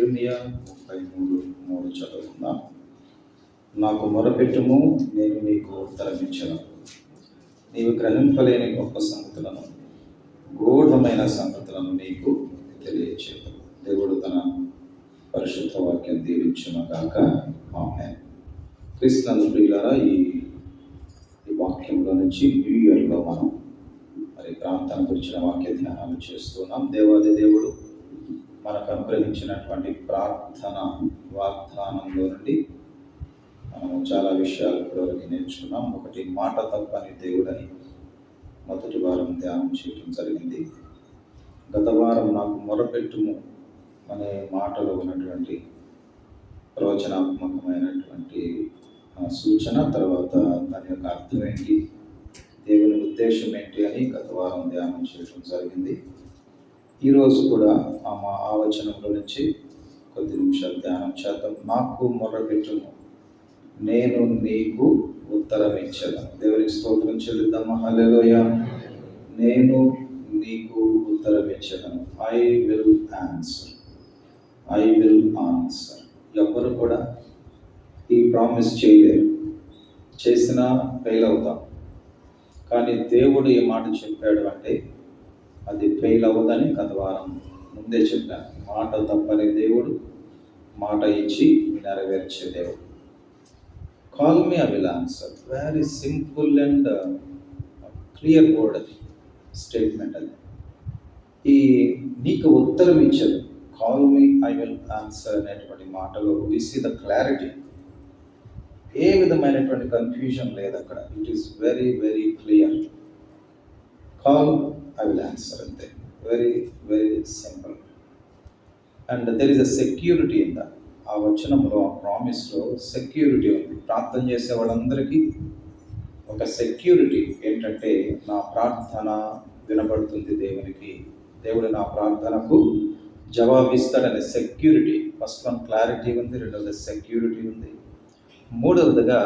ఇర్మియా ముప్పై మూడు మూడు చదువుకుందాం. నాకు మొరపెట్టుము నేను నీకు ఉత్తరమిచ్చను. నీవు గ్రహింపలేని గొప్ప సంగతులను గూఢమైన సంగతులను నీకు తెలియచేయదు దేవుడు తన పరిశుద్ధ వాక్యం దీవించును కాక ఆమె క్రీస్తునందు ప్రియులారా ఈ ఈ వాక్యంలో నుంచి న్యూ ఇయర్లో మనం మరి ప్రాంతాన్ని గురించిన వాక్య ధ్యానాలు చేస్తున్నాం దేవాది దేవుడు మనకు అనుగ్రహించినటువంటి ప్రార్థన వాగ్దానంలో నుండి మనము చాలా విషయాలు ఇప్పటివరకు నేర్చుకున్నాం. ఒకటి మాట తప్పని దేవుడని మొదటి వారం ధ్యానం చేయడం జరిగింది. గత వారం నాకు మొరపెట్టుము అనే మాటలో ఉన్నటువంటి ప్రవచనాత్మకమైనటువంటి సూచన తర్వాత దాని యొక్క అర్థం ఏంటి? దేవుని ఉద్దేశం ఏంటి అని గత వారం ధ్యానం చేయడం జరిగింది. ఈరోజు కూడా ఆ మా ఆవచనంలో నుంచి కొద్ది నిమిషాలు ధ్యానం చేద్దాం. నాకు మొరపెట్టును నేను నీకు ఉత్తరం ఇచ్చాను దేవునికి స్తోత్రం చెల్లిద్దామా హల్లెలూయ. నేను నీకు ఉత్తరం ఇచ్చాను I will answer I will answer ఎవ్వరు కూడా ఈ ప్రామిస్ చేయలేరు. చేసినా ఫెయిల్ అవుతాం. కానీ దేవుడు ఏ మాట చెప్పాడు అంటే అది ఫెయిల్ అవ్వదని గత వారం ముందే చెప్పాను మాట తప్పని దేవుడు మాట ఇచ్చి నెరవేర్చే దేవుడు. Call me I will answer very simple and clear word అది. స్టేట్మెంట్ అది. ఈ నీకు ఉత్తరం ఇచ్చారు call me I will answer అనేటువంటి మాటలో వి సీ ద క్లారిటీ ఏ విధమైనటువంటి కన్ఫ్యూజన్ లేదు అక్కడ. It is very very clear call I will answer అంతే very very simple and there is a security in the ఆ వచనంలో ఆ ప్రామిస్లో సెక్యూరిటీ ఉంది. ప్రార్థన చేసే వాళ్ళందరికీ ఒక సెక్యూరిటీ ఏంటంటే నా ప్రార్థన వినబడుతుంది దేవునికి. దేవుడు నా ప్రార్థనకు జవాబిస్తాడనే సెక్యూరిటీ ఫస్ట్ వన్ క్లారిటీ ఉంది. రెండవది సెక్యూరిటీ ఉంది. మూడవదిగా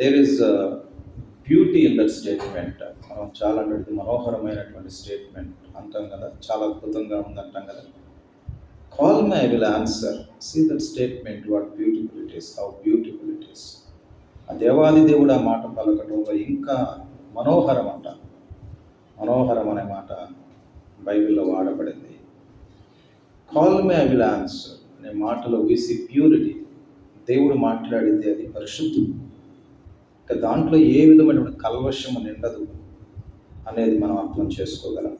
there is beauty in that statement. మనం చాలా అంటే మనోహరమైనటువంటి స్టేట్మెంట్. అంటాం కదా? చాలా అద్భుతంగా ఉందంటాం కదా? Call my will answer see that statement what beautiful it is how beautiful it is ఆ దేవాది దేవుడు ఆ మాట పలకటంలో ఇంకా మనోహరం అంట. మనోహరం అనే మాట బైబిల్లో వాడబడింది. Call me I will answer అనే మాటలో వీసీ ప్యూరిటీ దేవుడు మాట్లాడితే అది పరిశుద్ధం. దాంట్లో ఏ విధమైనటువంటి కల్వశము నిండదు అనేది మనం అర్థం చేసుకోగలం.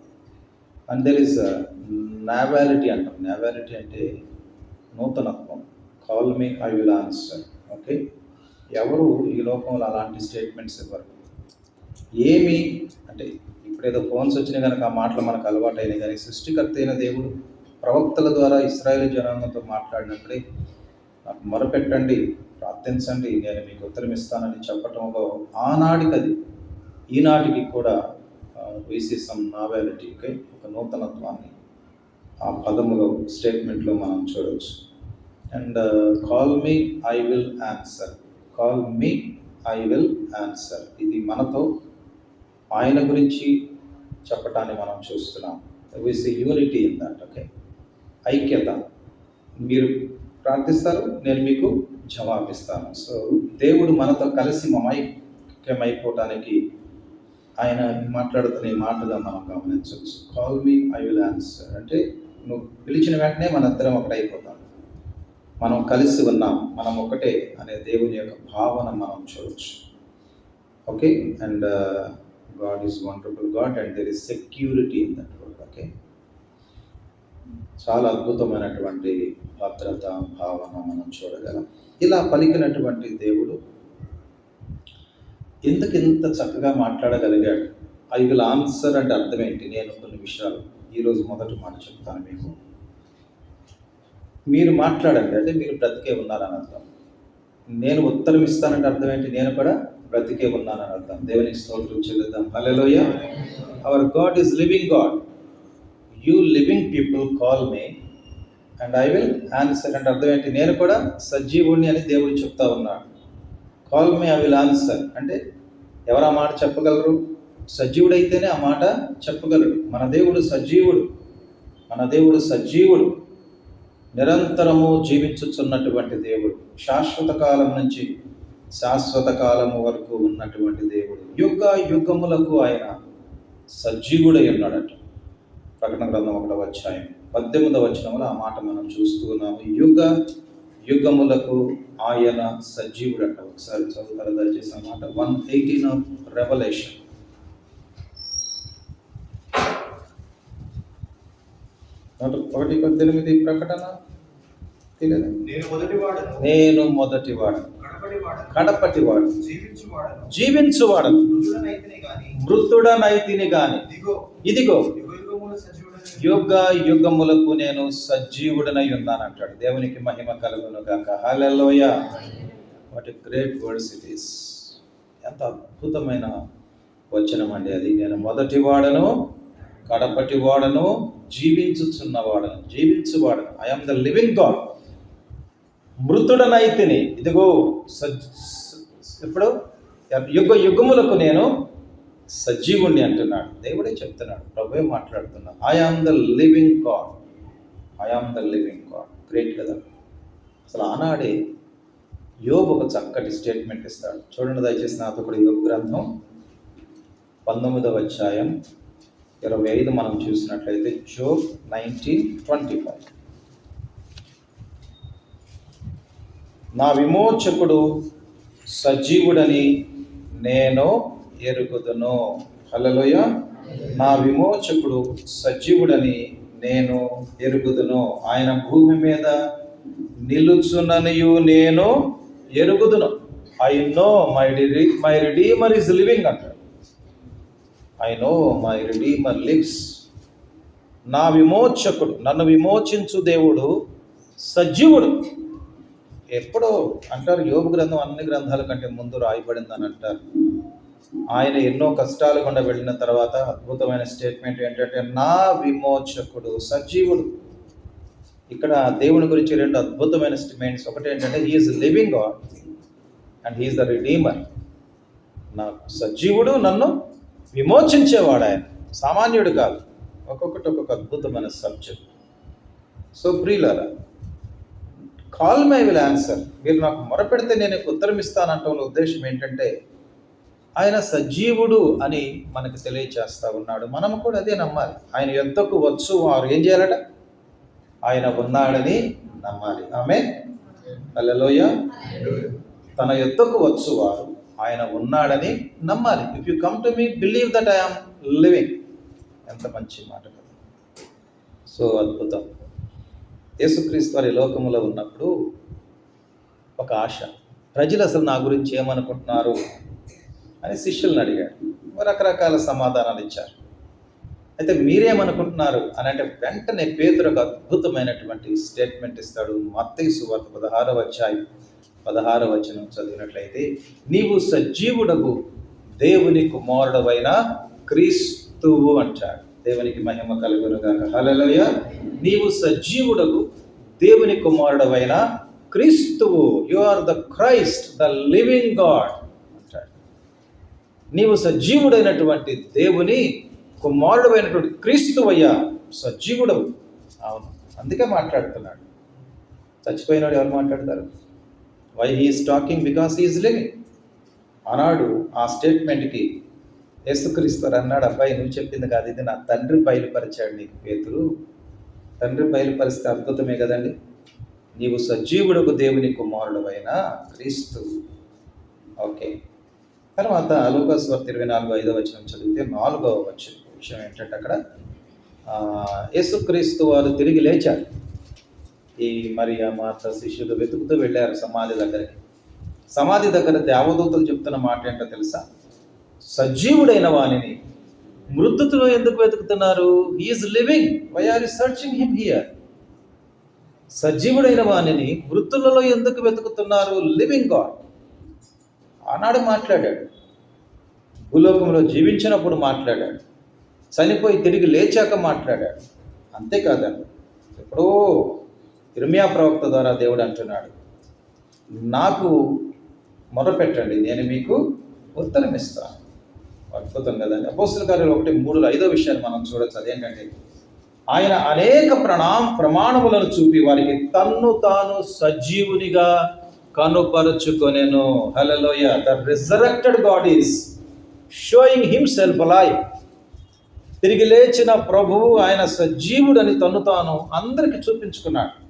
అండ్ దెర్ ఇస్ నావాలిటీ అంటాం. నావాలిటీ అంటే నూతనత్వం. Call me I will answer okay ఎవరు ఈ లోకంలో అలాంటి స్టేట్మెంట్స్ ఇవ్వరు. ఏమి అంటే ఇప్పుడేదో ఫోన్స్ వచ్చినాయి కనుక ఆ మాటలు మనకు అలవాటైనాయి కానీ సృష్టికర్త అయిన దేవుడు ప్రవక్తల ద్వారా ఇస్రాయేల్ జనాంగంతో మాట్లాడినప్పుడే మొరపెట్టండి ప్రార్థించండి. నేను మీకు ఉత్తరం ఇస్తానని చెప్పటంలో ఆనాటికి అది ఈనాటికి కూడా వేసే సమ్ ఒక నూతనత్వాన్ని ఆ పదములో స్టేట్మెంట్లో మనం చూడవచ్చు. And call me I will answer call me I will answer ఇది మనతో ఆయన గురించి చెప్పటాన్ని మనం చూస్తున్నాం. విస్ యూనిటీ ఇన్ దట్ ఓకే ఐక్యత. మీరు ప్రార్థిస్తారు నేను మీకు జవాబిస్తాను. సో దేవుడు మనతో కలిసి మమైక్యమైపోవటానికి ఆయన మాట్లాడుతున్న ఈ మాటగా మనం గమనించవచ్చు. Call me I will answer అంటే నువ్వు పిలిచిన వెంటనే మనందరం ఒకటైపోతాం. మనం కలిసి ఉన్నాం. మనం ఒకటే అనే దేవుని యొక్క భావన మనం చూడవచ్చు okay? And God is wonderful God and there is security in that word okay? చాలా అద్భుతమైనటువంటి భద్రత భావన మనం చూడగలం. ఇలా పలికినటువంటి దేవుడు ఎందుకు ఇంత చక్కగా మాట్లాడగలిగాడు? ఐ విల్ ఆన్సర్ అంటే అర్థం ఏంటి నేను కొన్ని విషయాలు ఈరోజు మొదటి మాట చెప్తాను మీకు. మీరు మాట్లాడండి అంటే మీరు బ్రతికే ఉన్నారని అర్థం. నేను ఉత్తరం ఇస్తానంటే అర్థం ఏంటి నేను కూడా బ్రతికే ఉన్నానని అర్థం. దేవునికి స్తోత్రం చెల్లిద్దాం. హలోయ our God is living God you living people call me and I will answer అంటే అర్థం ఏంటి నేను కూడా సజీవుణ్ణి అని దేవుడు చెప్తా ఉన్నాడు. Call me I will answer అంటే ఎవరు ఆ మాట చెప్పగలరు? సజీవుడైతేనే ఆ మాట చెప్పగలడు మన దేవుడు సజీవుడు. మన దేవుడు సజీవుడు. నిరంతరము జీవించుచున్నటువంటి దేవుడు. శాశ్వత కాలం నుంచి శాశ్వత కాలము వరకు ఉన్నటువంటి దేవుడు. యుగ యుగములకు ఆయన సజీవుడై ఉన్నాడట. ప్రకటన గ్రంథం ఒకటవ అధ్యాయం. పద్దెనిమిదవ వచనంలో ఆ మాట మనం చూస్తూ ఉన్నాము. యుగ యుగములకు ఆయన సజీవుడట. ఒకసారి చదువుతారా? దయచేసి ఆ మాట. వన్ ఎయిటీన్ ఆఫ్ రెవల్యూషన్ ఒకటి పద్దెనిమిది ప్రకటన? నేను మొదటి మొదటివాడు కడపటి వాడను. కడపటివాడు జీవించు వాడను. జీవించువాడను మృతుడనైతిని గాని. మృతుడనైతిని గాని. ఇదిగో. ఇదిగో. యుగ యుగములకు నేను సజీవుడనై ఉన్నానంటాడు దేవునికి మహిమ కలుగును గాక. హాలలోయ what a great words it is ఎంత అద్భుతమైన వచనం అండి అది. నేను మొదటి వాడను కడపటి వాడను జీవించుచున్నవాడను జీవించువాడను. ఐఎమ్ ద లివింగ్ గాడ్ మృతుడనైతిని ఇదిగో సజ్ ఇప్పుడు యుగ యుగములకు నేను సజీవుణ్ణి అంటున్నాడు. దేవుడే చెప్తున్నాడు. ప్రభువే మాట్లాడుతున్నాడు. I am the living God I am the living God great కదా. అసలు ఆనాడే యోగ ఒక చక్కటి స్టేట్మెంట్ ఇస్తాడు. చూడండి దయచేసి నాతో యోగ గ్రంథం పంతొమ్మిదవ అధ్యాయం ఇరవై ఐదు మనం చూసినట్లయితే జోబ్ నైన్టీన్ ట్వంటీ ఫైవ్ నా విమోచకుడు సజీవుడని నేను ఎరుగుదును. హలలోయ నా విమోచకుడు సజీవుడని నేను ఎరుగుదును. ఆయన భూమి మీద నిలుచుననియు నేను ఎరుగుదును. I know my the my redeemer is living అంటాడు I know my redeemer lives నా విమోచకుడు నన్ను విమోచించు దేవుడు సజీవుడు. ఎప్పుడో అంటారు యోగ గ్రంథం అన్ని గ్రంథాల కంటే ముందు రాయబడిందని అంటారు. ఆయన ఎన్నో కష్టాలు గుండా వెళ్ళిన తర్వాత అద్భుతమైన స్టేట్మెంట్ ఏంటంటే నా విమోచకుడు సజీవుడు. ఇక్కడ దేవుని గురించి రెండు అద్భుతమైన స్టేట్మెంట్స్. ఒకటి ఏంటంటే he is living God and he is the redeemer నా సజీవుడు నన్ను విమోచించేవాడు ఆయన. సామాన్యుడు కాదు. ఒక్కొక్కటి ఒక్కొక్క అద్భుతమైన సబ్జెక్ట్. సో ప్రియులారా కాల్ మై విల్ ఆన్సర్ మీరు నాకు మొరపెడితే నేను ఉత్తరం ఇస్తానంటే ఉద్దేశం ఏంటంటే ఆయన సజీవుడు అని మనకు తెలియచేస్తా ఉన్నాడు. మనం కూడా అదే నమ్మాలి. ఆయన ఎంతకు వచ్చు వారు ఏం చేయాలట? ఆయన ఉన్నాడని నమ్మాలి. ఆమె అల్లలోయ తన ఎత్తుకు వచ్చు వారు. ఆయన ఉన్నాడని నమ్మాలి. If you come to me believe that I'm living ఎంత మంచి మాట కదా. సో అద్భుతం. యేసుక్రీస్తు వారి లోకములో ఉన్నప్పుడు ఒక ఆశ. ప్రజలు అసలు నా గురించి ఏమనుకుంటున్నారు? అని శిష్యులను అడిగాడు. రకరకాల సమాధానాలు ఇచ్చారు. అయితే మీరేమనుకుంటున్నారు అని అంటే వెంటనే పేతురు ఒక అద్భుతమైనటువంటి స్టేట్మెంట్ ఇస్తాడు. మత్తయి సువార్త పదహారవ అధ్యాయం పదహారవ వచనం చదివినట్లయితే నీవు సజీవుడకు దేవుని కుమారుడవైన క్రీస్తువు అంటాడు. దేవునికి మహిమ కలుగునుగాక. హల్లెలూయ. నీవు సజీవుడకు దేవుని కుమారుడవైన క్రీస్తువు. You are the Christ the living God. నీవు సజీవుడైనటువంటి దేవుని కుమారుడైనటువంటి క్రీస్తువయ్యా సజీవుడవు. అవును. అందుకే మాట్లాడుతున్నాడు. చచ్చిపోయినాడు ఎవరు మాట్లాడతారు? Why he is talking because is living ఆనాడు ఆ స్టేట్మెంట్కి యేసుక్రీస్తారు అన్నాడు అబ్బాయి నువ్వు చెప్పింది కాదు. ఇది నా తండ్రి బయలుపరిచాడు నీకు పేతురు. తండ్రి బయలుపరిస్తే అద్భుతమే కదండి. నీవు సజీవుడుకు దేవుని కుమారుడవైన క్రీస్తు. ఓకే. తర్వాత లూకాస్వార్త ఇరవై నాలుగు ఐదవ వచనం చదివితే నాలుగవ వచ్చిన విషయం ఏంటంటే అక్కడ యేసుక్రీస్తు వారు తిరిగి లేచారు. ఈ మరి ఆ మాత శిష్యులు వెతుకుతూ వెళ్ళారు సమాధి దగ్గరికి. సమాధి దగ్గర దేవదూతలు చెప్తున్న మాట ఏంటో తెలుసా? సజీవుడైన వాణిని మృతులో ఎందుకు వెతుకుతున్నారు? He is living why are searching him here సజీవుడైన వాణిని మృతులలో ఎందుకు వెతుకుతున్నారు? లివింగ్ గాడ్ ఆనాడు మాట్లాడాడు. భూలోకంలో జీవించినప్పుడు మాట్లాడాడు. చనిపోయి తిరిగి లేచాక మాట్లాడాడు. అంతేకాదండి. ఎప్పుడో ఇర్మియా ప్రవక్త ద్వారా దేవుడు అంటున్నాడు నాకు మొరపెట్టండి నేను మీకు ఉత్తరం ఇస్తాను అద్భుతం కదండి అపోస్తుల కార్యాలు ఒకటి మూడులో ఐదో విషయాన్ని మనం చూడొచ్చు. అదేంటంటే ఆయన అనేక ప్రణా ప్రమాణములను చూపి వారికి తన్ను తాను సజీవునిగా కనుపరుచుకొనెను. హలలోయ the resurrected God is showing himself life తిరిగి లేచిన ప్రభువు ఆయన సజీవుడని తన్ను తాను అందరికి చూపించుకున్నాడు.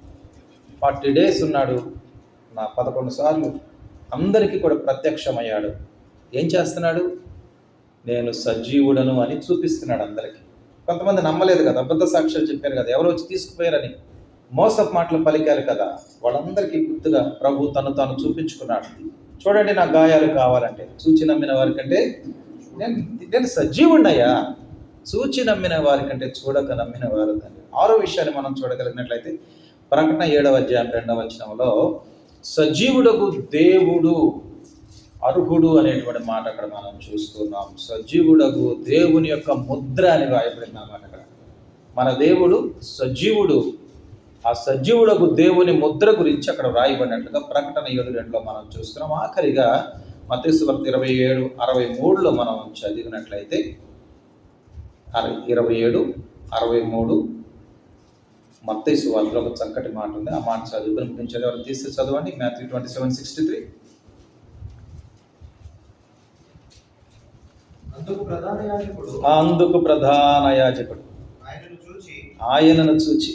ఫార్టీ డేస్ ఉన్నాడు. నా పదకొండు సార్లు అందరికీ కూడా ప్రత్యక్షమయ్యాడు. ఏం చేస్తున్నాడు? నేను సజీవుడను అని చూపిస్తున్నాడు అందరికీ. కొంతమంది నమ్మలేదు కదా. అబద్ధ సాక్ష్యాలు చెప్పారు కదా. ఎవరు వచ్చి తీసుకుపోయారని. మోసపు మాటలు పలికారు కదా. వాళ్ళందరికీ గుర్తుగా ప్రభు తను తాను చూపించుకున్నాడు. చూడండి నా గాయాలు కావాలంటే. చూచి నమ్మిన వారికంటే నేను నేను సజీవుణ్ణయ్యా. చూచి నమ్మిన వారికంటే చూడక నమ్మిన వారు ఆరో విషయాన్ని మనం చూడగలిగినట్లయితే ప్రకటన ఏడవ అధ్యాయం రెండవ వచనంలో సజీవుడకు దేవుడు అర్హుడు అనేటువంటి మాట అక్కడ మనం చూస్తున్నాం. సజీవుడకు దేవుని యొక్క ముద్ర అని రాయబడిన అన్నమాట అక్కడ. మన దేవుడు సజీవుడు. ఆ సజీవుడకు దేవుని ముద్ర గురించి అక్కడ రాయబడినట్లుగా ప్రకటన ఏడు రెండులో మనం చూస్తున్నాం. ఆఖరిగా మతేశ్వర్త ఇరవై ఏడు అరవై మూడులో మనం చదివినట్లయితే అరవై ఇరవై ఏడు అరవై మూడు మత్తైసు వాళ్ళలో ఒక చక్కటి మాట ఉంది. ఆ మాట చదువుకుని ముగించి ఎవరు తీసి చదవండి. Matthew twenty seven sixty three. అందుకు ప్రధాన యాజకుడు అందుకు ప్రధాన యాజకుడు. ఆయనను చూచి ఆయనను చూచి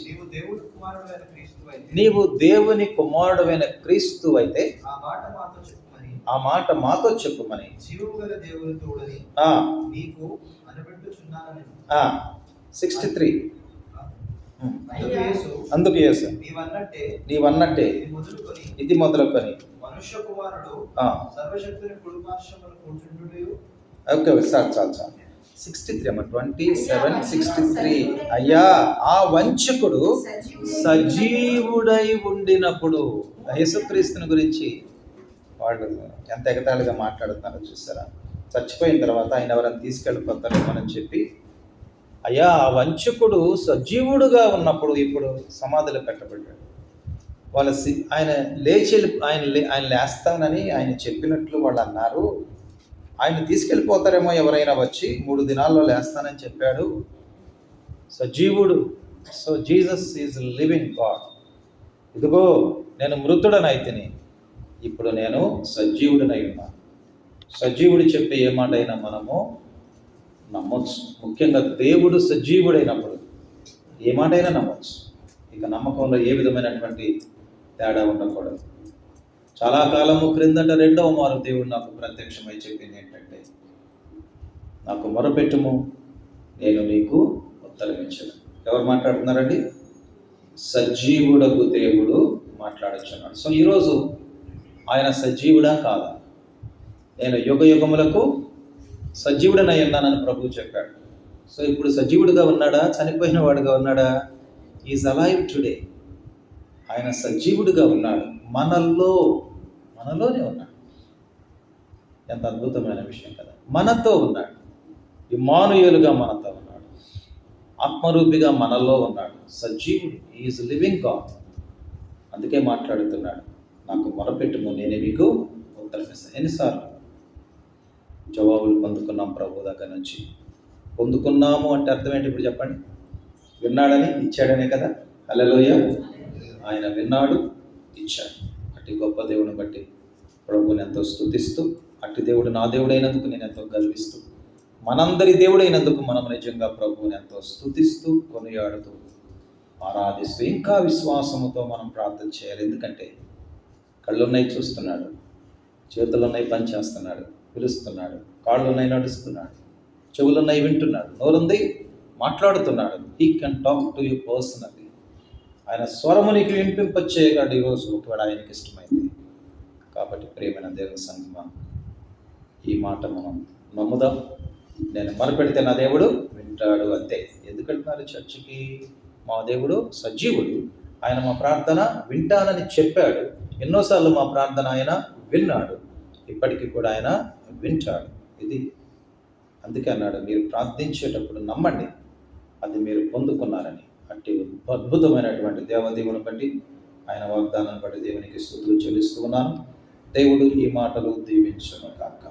నీవు దేవుడు కుమారుడు అయిన క్రీస్తు అయితే నీవు దేవుని కుమారుడైన క్రీస్తు అయితే ఆ మాట మాతో చెప్పుమని సిక్స్టీ త్రీ అందుకు యేసు నీవన్నట్టే ఇది మొదలుకొని ఓకే చాలు చాలు చాలు. సిక్స్టీ త్రీ అమ్మ ట్వంటీ సెవెన్ సిక్స్టీ త్రీ. అయ్యా ఆ వంచకుడు సజీవుడై ఉండినప్పుడు యేసుక్రీస్తుని గురించి వాళ్ళు ఎంత ఎగతాళిగా మాట్లాడుతున్నారో చూసారా? చచ్చిపోయిన తర్వాత ఆయన ఎవరైనా తీసుకెళ్ళిపోతారేమోనని చెప్పి అయ్యా ఆ వంచకుడు సజీవుడుగా ఉన్నప్పుడు ఇప్పుడు సమాధిలో పెట్టబడ్డాడు. వాళ్ళ సి- ఆయన లేచి ఆయన లే- ఆయన లేస్తానని ఆయన చెప్పినట్లు వాళ్ళు అన్నారు. ఆయన తీసుకెళ్ళిపోతారేమో ఎవరైనా వచ్చి మూడు దినాల్లో లేస్తానని చెప్పాడు. సజీవుడు so Jesus is living God ఇదిగో నేను మృతుడనైతిని. ఇప్పుడు నేను సజీవుడనై ఉన్నాను సజీవుడు చెప్పే ఏ మాట అయినా మనము నమ్మొచ్చు. ముఖ్యంగా దేవుడు సజీవుడైనప్పుడు ఏ మాట అయినా నమ్మొచ్చు. ఇక నమ్మకంలో ఏ విధమైనటువంటి తేడా ఉండకూడదు. చాలా కాలము క్రిందట రెండవ మారు దేవుడు నాకు ప్రత్యక్షమై చెప్పింది ఏంటంటే నాకు మొరపెట్టుము నేను నీకు ఉత్తరమించను ఎవరు మాట్లాడుతున్నారండి? సజీవుడకు దేవుడు మాట్లాడుచున్నాడు. సో ఈరోజు ఆయన సజీవుడా కాదా? నేను యుగ యుగములకు సజీవుడనై ఉన్నానని ప్రభు చెప్పాడు. సో ఇప్పుడు సజీవుడిగా ఉన్నాడా? చనిపోయిన వాడుగా ఉన్నాడా? ఈజ్ అలైవ్ టుడే ఆయన సజీవుడిగా ఉన్నాడు. మనల్లో మనలోనే ఉన్నాడు. ఎంత అద్భుతమైన విషయం కదా. మనతో ఉన్నాడు. ఇమానుయులుగా మనతో ఉన్నాడు. ఆత్మరూపిగా మనలో ఉన్నాడు. సజీవుడు. ఈజ్ లివింగ్ గాడ్ అందుకే మాట్లాడుతున్నాడు. నాకు మొరపెట్టుము. నేనే మీకు ఉత్తరం ఎన్నిసార్లు? జవాబులు పొందుకున్నాం ప్రభు దగ్గర నుంచి. పొందుకున్నాము అంటే అర్థం ఏంటి ఇప్పుడు చెప్పండి? విన్నాడని ఇచ్చాడనే కదా. అలలోయ ఆయన విన్నాడు ఇచ్చాడు. అట్టి గొప్ప దేవుని బట్టి ప్రభువుని ఎంతో స్థుతిస్తూ అట్టి దేవుడు నా దేవుడైనందుకు నేను ఎంతో గర్విస్తూ మనందరి దేవుడైనందుకు మనం నిజంగా ప్రభువుని ఎంతో స్తుతిస్తూ కొనియాడుతూ ఆరాధిస్తూ ఇంకా విశ్వాసముతో మనం ప్రార్థన చేయాలి. ఎందుకంటే కళ్ళున్నాయి చూస్తున్నాడు చేతులున్నాయి పని చేస్తున్నాడు పిలుస్తున్నాడు కాళ్ళున్నాయి నడుస్తున్నాడు చెవులున్నాయి వింటున్నాడు నోరుంది మాట్లాడుతున్నాడు. He can talk to you personal ఆయన స్వరము నీకు వినిపింపచేయగలడు ఈరోజు ఒకవేళ ఆయనకి ఇష్టమైంది కాబట్టి ప్రియమైన దేవుని సంగమ ఈ మాట మనం నమ్ముదాం. నేను మొరపెడితే నా దేవుడు వింటాడు అంతే. ఎందుకంటున్నారు చర్చికి మా దేవుడు సజీవుడు. ఆయన మా ప్రార్థన వింటానని చెప్పాడు. ఎన్నోసార్లు మా ప్రార్థన ఆయన విన్నాడు. ఇప్పటికీ కూడా ఆయన వింటాడు. ఇది అందుకే అన్నాడు మీరు ప్రార్థించేటప్పుడు నమ్మండి. అది మీరు పొందుకున్నారని. అంటే అద్భుతమైనటువంటి దేవదేవుని బట్టి ఆయన వాగ్దానాన్ని బట్టి దేవునికి స్థుతులు చెల్లిస్తూ ఉన్నాను. దేవుడు ఈ మాటలు దీవించను కాక